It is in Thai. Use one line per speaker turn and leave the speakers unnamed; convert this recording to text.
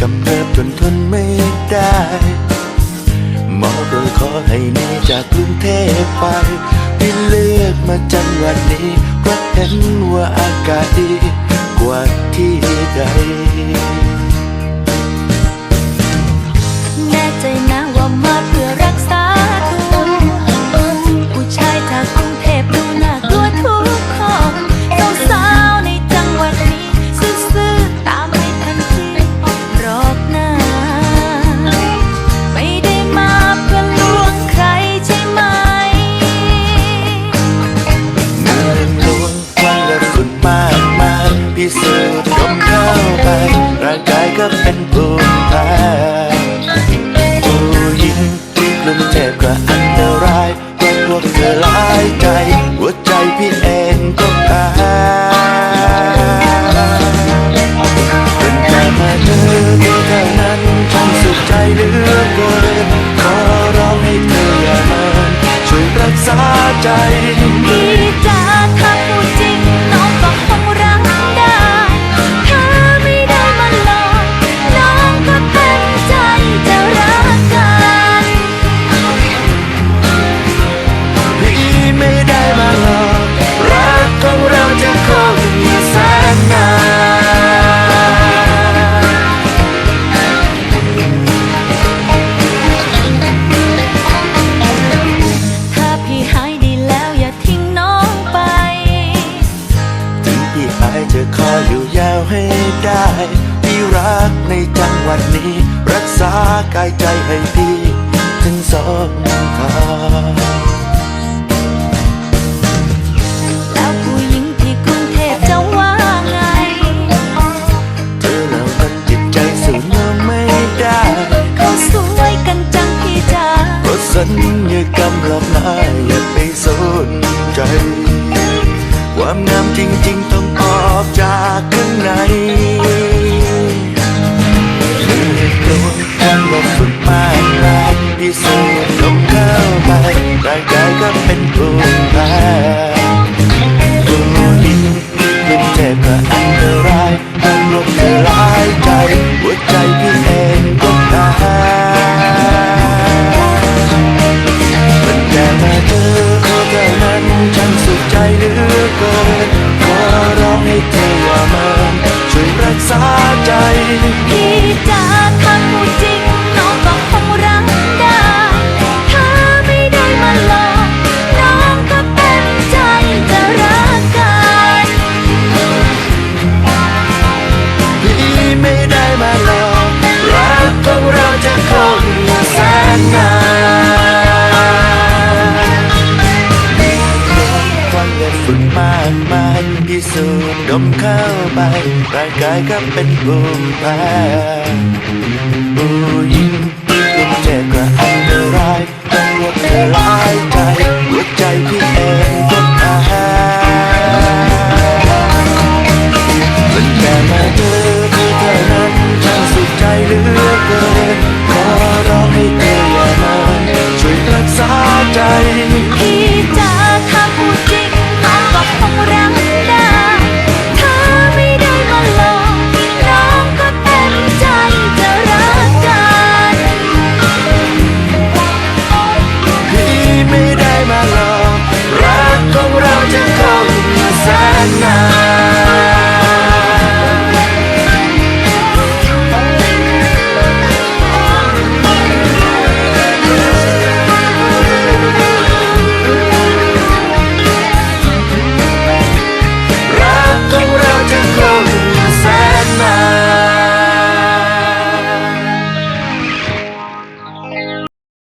กำเริบจนท
นไม่ได้หมอก็ขอให้หนีจากกรุงเทพไปที่เลือกมาจังหวัดนี้เพราะ
เห็นว่าอากาศดีกว่าที่ใด มเข้าไป ร่างกายก็เป็นภูมิแพ้ผู้หญิงที่กรุงเทพก็อันตรายเพราะพวกเธอหลายใจ หัวใจพี่เองก็แพ้เป็นแค่มาเธอเพีเท่านั้นฉันสุขใจเหลือเกินขอร้องให้เธออย่าเมินช่วยรักษาใจ
พี่รักใน
จัง
หวั
ดนี้ รักษากายใจให้พี่ถึงสองทาง
แล้วผู้หญิงที่กรุงเทพจะว่าไง
เธอเหล่านั้นจิตใจสูงน้องไม่ได้
เขาสวยกันจังพี่จ๋า
ก็สัญญากรรมหลอกน้าอย่าไปสนใจความงามจริง ๆ ต้องออกจากข้างใน สุดมากมายพิสูจน์ลงเข้าไปร่างกายก็เป็นภูมิแพ้ผู้หญิงกรุงเทพก็อันตรายต้อง ที่สู
ดดมเข้า
ไปร่างกายก็เป็นภูมิแพ้ผู้หญิงที่กรุงเทพก็อันตร